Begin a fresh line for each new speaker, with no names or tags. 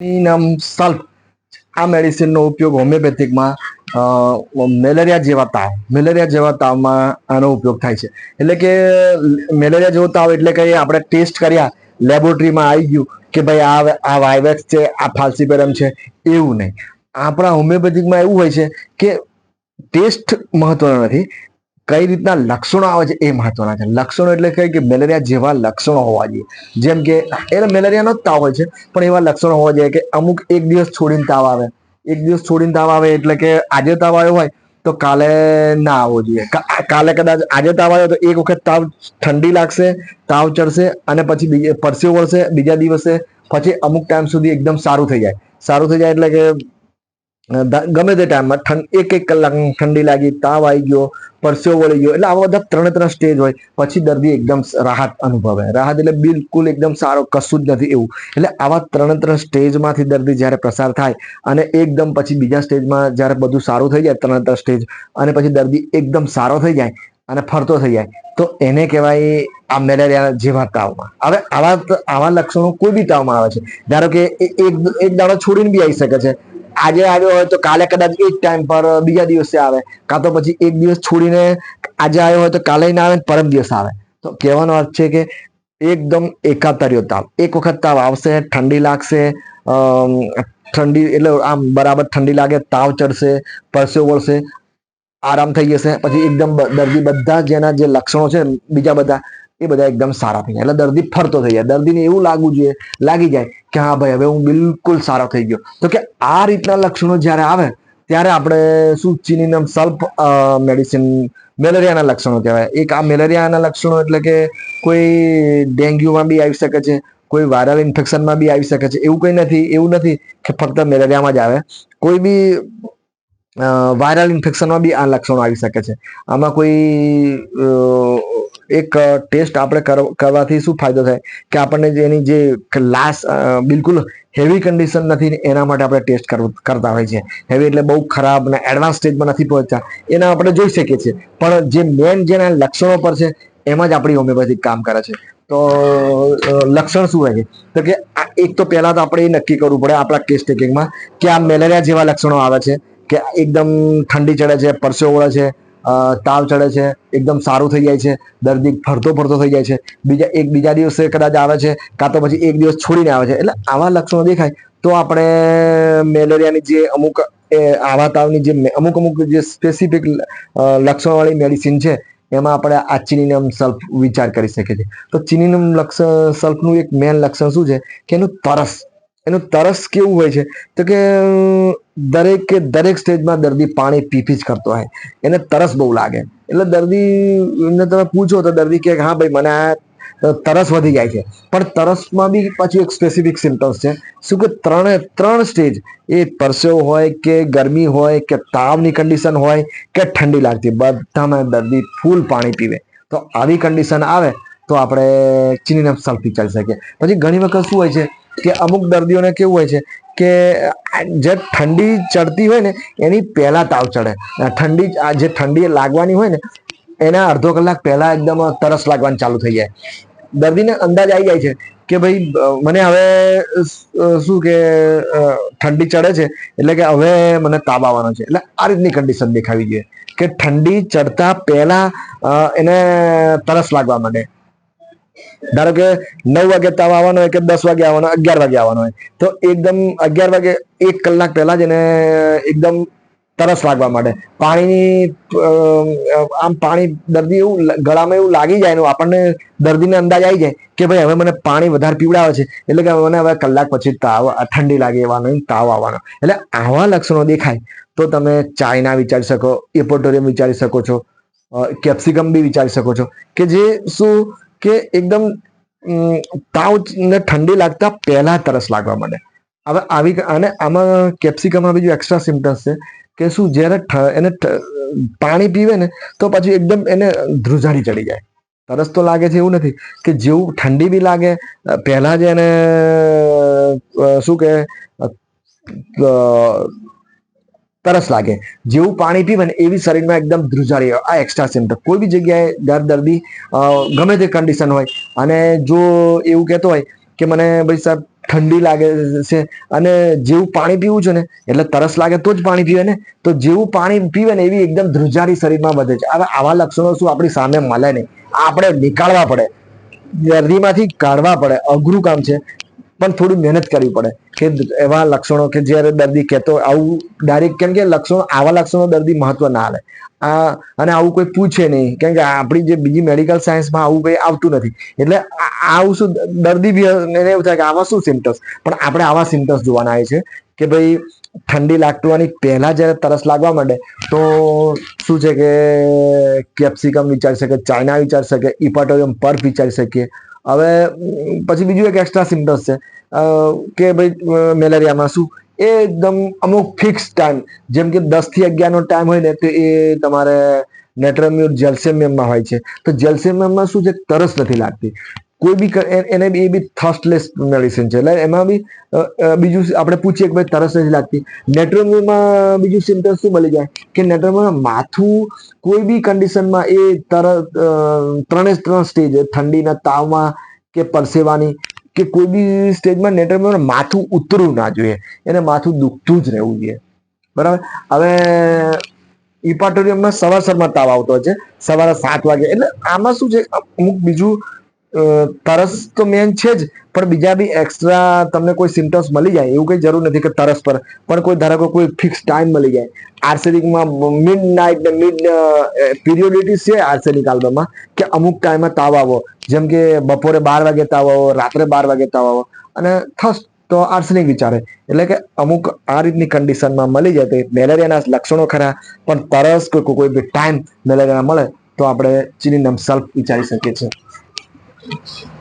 નામ સલ્ફ આ મેડિસિનનો ઉપયોગ હોમિયોપેથિકમાં મેલેરિયા જેવા તાવ, મેલેરિયા જેવા તાવમાં આનો ઉપયોગ થાય છે. એટલે કે મેલેરિયા જેવો તાવ એટલે કે આપણે ટેસ્ટ કર્યા, લેબોરેટરીમાં આવી ગયું કે ભાઈ આ આ વાયવેક્સ છે, આ ફાલ્સીપેરમ છે, એવું નહીં. આપણા હોમિયોપેથિકમાં એવું હોય છે કે ટેસ્ટ મહત્વનો નથી. કઈ રીતના લક્ષણો આવે છે એ મહત્વના છે. લક્ષણો એટલે કઈ કે મેલેરિયા જેવા લક્ષણો હોવા જોઈએ. જેમ કે એટલે મેલેરિયાનો જ તાવ હોય છે, પણ એવા લક્ષણો હોવા જોઈએ કે અમુક એક દિવસ છોડીને તાવ આવે. એક દિવસ છોડીને તાવ આવે એટલે કે આજે તાવ આવ્યો હોય તો કાલે ના આવવો જોઈએ. કાલે કદાચ આજે તાવ આવ્યો તો એક વખત તાવ ઠંડી લાગશે, તાવ ચડશે અને પછી બીજે પરસેવો વળશે, બીજા દિવસે પછી અમુક ટાઈમ સુધી એકદમ સારું થઈ જાય. સારું થઈ જાય એટલે કે ગમે તે ટાઈમમાં ઠંડ એક એક કલાક ઠંડી લાગી, તાવ આવી ગયો, પરસેવો વળી ગયો, એટલે આવા બધા ત્રણે ત્રણ સ્ટેજ હોય, પછી દર્દી એકદમ રાહત અનુભવે. રાહત એટલે બિલકુલ એકદમ સારો, કશું જ નથી એવું. એટલે આવા ત્રણે ત્રણ સ્ટેજમાંથી દર્દી જ્યારે પ્રસાર થાય, અને એકદમ પછી બીજા સ્ટેજમાં જ્યારે બધું સારું થઈ જાય, ત્રણે ત્રણ સ્ટેજ અને પછી દર્દી એકદમ સારો થઈ જાય, અને ફરતો થઈ જાય, તો એને કહેવાય આ મેલેરિયા જેવા તાવમાં. હવે આવા આવા લક્ષણો કોઈ બી તાવમાં આવે છે. ધારો કે એક એક દાડો છોડીને બી આવી શકે છે. આજે આવ્યો હોય તો કાલે કદાચ એ જ ટાઈમ પર બીજા દિવસે આવે. કાં તો પછી એક દિવસ છોડીને આજે આવ્યો હોય તો કાલે ના આવે પરમ દિવસ આવે. તો કહેવાનો અર્થ છે કે એકદમ એકાતર્યો તાવ. એક વખત તાવ આવશે, ઠંડી લાગશે ઠંડી એટલે આમ બરાબર ઠંડી લાગે, તાવ ચડશે, પરસેવો વળશે, આરામ થઈ જશે, પછી એકદમ દર્દી બધા જેના જે લક્ષણો છે, બીજા બધા એ બધા એકદમ સારા થઈ જાય. એટલે દર્દી ફરતો થઈ જાય. દર્દીને એવું લાગવું જોઈએ, લાગી જાય કે હા ભાઈ, હવે હું બિલકુલ સારો થઈ ગયો. તો કે આ રીતના લક્ષણો જ્યારે આવે, ત્યારે આપણે શું ચીનીનમ સલ્ફ મેડિસિન મેલેરિયાના લક્ષણો કહેવાય. એક આ મેલેરિયાના લક્ષણો એટલે કે કોઈ ડેન્ગ્યુમાં બી આવી શકે છે, કોઈ વાયરલ ઇન્ફેક્શનમાં બી આવી શકે છે. એવું કંઈ નથી, એવું નથી કે ફક્ત મેલેરિયામાં જ આવે. કોઈ બી વાયરલ ઇન્ફેક્શનમાં બી આ લક્ષણો આવી શકે છે. આમાં કોઈ એક ટેસ્ટ આપણે કર- કરવાથી શું ફાયદો થાય? કે આપણને જે એની જે લાશ બિલકુલ હેવી કન્ડિશન નથી ને એના માટે આપણે ટેસ્ટ કરતા હોય છે. હેવી એટલે બહુ ખરાબ ને એડવાન્સ સ્ટેજમાં નથી પહોંચતા. એના આપણે જોઈ શકીએ છીએ. પણ જે મેન જેના લક્ષણો પર છે, એમાં જ આપણી હોમિયોપેથિક કામ કરે છે. તો લક્ષણ શું હોય છે? તો કે એક તો પહેલા તો આપણે એ નક્કી કરવું પડે આપણા કેસ ટેકિંગમાં કે આ મેલેરિયા જેવા લક્ષણો આવે છે, કે એકદમ ઠંડી ચડે છે, પરસેવો ઓળે છે તાવ ચડે છે, એકદમ સારું થઈ જાય છે, દર્દી ફરતો ફરતો થઈ જાય છે. બીજા એક, બીજા દિવસે કદાચ આવે છે, કાં તો પછી એક દિવસ છોડીને આવે છે. એટલે આવા લક્ષણો દેખાય તો આપણે મેલેરિયાની જે અમુક આવા તાવની જે અમુક અમુક જે સ્પેસિફિક લક્ષણવાળી મેડિસિન છે, એમાં આપણે આ ચીનીનમ સલ્ફ વિચાર કરી શકીએ છીએ. તો ચીનીનમ લક્ષણ, સલ્ફનું એક મેન લક્ષણ શું છે? કે એનું તરસ. એનું તરસ કેવું હોય છે? તો કે દરેક દરેક સ્ટેજમાં દર્દી પાણી પીપી જ કરતો હોય. એને તરસ બહુ લાગે. એટલે દર્દી ને તમે પૂછો તો દર્દી કે, હા ભાઈ, મને આ તરસ વધી જાય છે. પણ તરસમાં બી પાછું એક સ્પેસિફિક સિમ્ટમ્સ છે. શું કે ત્રણે, ત્રણ સ્ટેજ. એ પરસેવો હોય કે ગરમી હોય કે તાવની કન્ડિશન હોય કે ઠંડી લાગતી બધામાં દર્દી ફૂલ પાણી પીવે. તો આવી કન્ડિશન આવે તો આપણે ચીનીને સલ્ફી ચાલી શકીએ. પછી ઘણી વખત શું હોય છે? કે અમુક દર્દીઓને કેવું હોય છે કે જે ઠંડી ચડતી હોય ને, એની પહેલા તાવ ચડે. ઠંડી જે ઠંડી લાગવાની હોય ને, એના અડધો કલાક પહેલા એકદમ તરસ લાગવાનું ચાલુ થઈ જાય. દર્દીને અંદાજ આવી જાય છે કે ભાઈ, મને હવે શું કે ઠંડી ચડે છે, એટલે કે હવે મને તાવ આવવાનો છે. એટલે આ રીતની કન્ડિશન દેખાવી જોઈએ કે ઠંડી ચડતા પહેલા એને તરસ લાગવા માંડે. ધારો કે નવ વાગે તાવ આવવાનો હોય કે દસ વાગે આવવાનો અગિયાર વાગે આવવાનો હોય, તો એકદમ અગિયાર વાગે એક કલાક પહેલા જ એને એકદમ તરસ લાગવા માટે પાણીની આમ પાણી દર્દી એવું ગળામાં એવું લાગી જાય એનું આપણને દર્દીને અંદાજ આવી જાય કે ભાઈ હવે મને પાણી વધારે પીવડાવે છે. એટલે કે મને હવે કલાક પછી તાવ, ઠંડી લાગે એવાનો, તાવ આવવાનો. એટલે આવા લક્ષણો દેખાય તો તમે ચાઇના વિચારી શકો, એપોટોરિયમ વિચારી શકો છો કેપ્સિકમ બી વિચારી શકો છો કે જે શું કે એકદમ તાવ ને ઠંડી લાગતા પહેલા તરસ લાગવા માંડે. હવે આવી અને આમાં કેપ્સિકમમાં બીજું એક્સ્ટ્રા સિમ્ટમ્સ છે કે શું જ્યારે એને પાણી પીવે ને તો પછી એકદમ એને ધ્રુજારી ચડી જાય. તરસ તો લાગે છે એવું નથી કે જેવું ઠંડી બી લાગે પહેલા જ એને શું કે અ, અ, તરસ લાગે. જેવું પાણી પીવે ને એવી શરીરમાં એકદમ ધ્રુજારી. આ એક્સ્ટ્રા સિમ્ટમ કોઈ બી જગ્યાએ દર દર્દી ગમે તે કન્ડિશન હોય. અને જો એવું કહેતો હોય કે મને ભાઈ સાહેબ ઠંડી લાગે છે અને જેવું પાણી પીવું છે ને, એટલે તરસ લાગે તો જ પાણી પીવે ને. તો જેવું પાણી પીવે ને એવી એકદમ ધ્રુજારી શરીરમાં વધે છે. હવે આવા લક્ષણો શું આપણી સામે મળે નહીં? આપણે નીકાળવા પડે. દર્દીમાંથી કાઢવા પડે. અઘરું કામ છે. પણ થોડી મહેનત કરવી પડે. કે એવા લક્ષણો કે જ્યારે દર્દી કહેતો આવું ડાયરેક્ટ કેમ કે લક્ષણો, આવા લક્ષણો દર્દી મહત્વ ના લે આ અને આવું કોઈ પૂછે નહીં. કેમ કે આપણી જે બીજી મેડિકલ સાયન્સમાં આવું કંઈ આવતું નથી. એટલે આવું શું દર્દી બી એને એવું થાય કે આવા શું સિમ્ટમ્સ પણ આપણે આવા સિમ્ટમ્સ જોવાના આવે છે કે ભાઈ ઠંડી લાગવાની પહેલા જ્યારે તરસ લાગવા માંડે, તો શું છે કે કેપ્સિકમ વિચારી શકે, ચાઇના વિચારી શકે ઇપાટોરિયમ પર્ફ વિચારી શકીએ. હવે, પછી બીજું એક એક્સ્ટ્રા સિમ્ટમ્સ છે. કે ભાઈ મેલેરિયામાં શું? એ એકદમ અમુક ફિક્સ ટાઈમ જેમ કે દસથી અગિયારનો ટાઈમ હોય ને, તો એ તમારે નેટ્રમ્યુર જેલ્સેમિયમમાં હોય છે. તો જેલ્સેમિયમમાં શું છે? તરસ નથી લાગતી. કોઈ બી એને એ બી થર્સ્ટલેસ મેડિસિન છે. એટલે એમાં બી બીજું આપણે પૂછીએ કે ભાઈ તરસ નથી લાગતી. નેટ્રોમિયમમાં બીજું સિમ્ટમ્સ શું મળી જાય? કે નેટ્રોમિયમમાં માથું કોઈ બી કન્ડિશનમાં એ તરત ત્રણે ત્રણ સ્ટેજ ઠંડીના તાવમાં કે પરસેવાની કે કોઈ બી સ્ટેજમાં નેટ્રોમિયમમાં માથું ઉતરવું ના જોઈએ. એને માથું દુખતું જ રહેવું જોઈએ. બરાબર? હવે ઇપાટોરિયમમાં સવાર સવારમાં તાવ આવતો હોય છે. સવારે સાત વાગે. એટલે આમાં શું છે? અમુક બીજું તરસ તો મેન છે જ, પણ બીજા બી એક્સ્ટ્રા તમને કોઈ સિમ્ટમ્સ મળી જાય, એવું કંઈ જરૂર નથી કે તરસ પર, પણ કોઈ ધારો કે કોઈ ફિક્સ ટાઈમ મળી જાય. આર્સેનિકમાં મિડ નાઇટ ને મિડ પિરિયોડિટી છે આર્સેનિક આલ્બમમાં કે અમુક ટાઈમે તાવ આવો. જેમ કે બપોરે બાર વાગે તાવ આવો, રાત્રે બાર વાગે તાવ આવો, અને થસ્ટ તો આર્સેનિક વિચારે. એટલે કે અમુક આ રીતની કન્ડિશનમાં મળી જાય, તો મેલેરિયાના લક્ષણો ખરા, પણ તરસ કે કોઈ બી ટાઈમ મેલેરિયા મળે, તો આપણે ચીની નમ વિચારી શકીએ છીએ. 一起。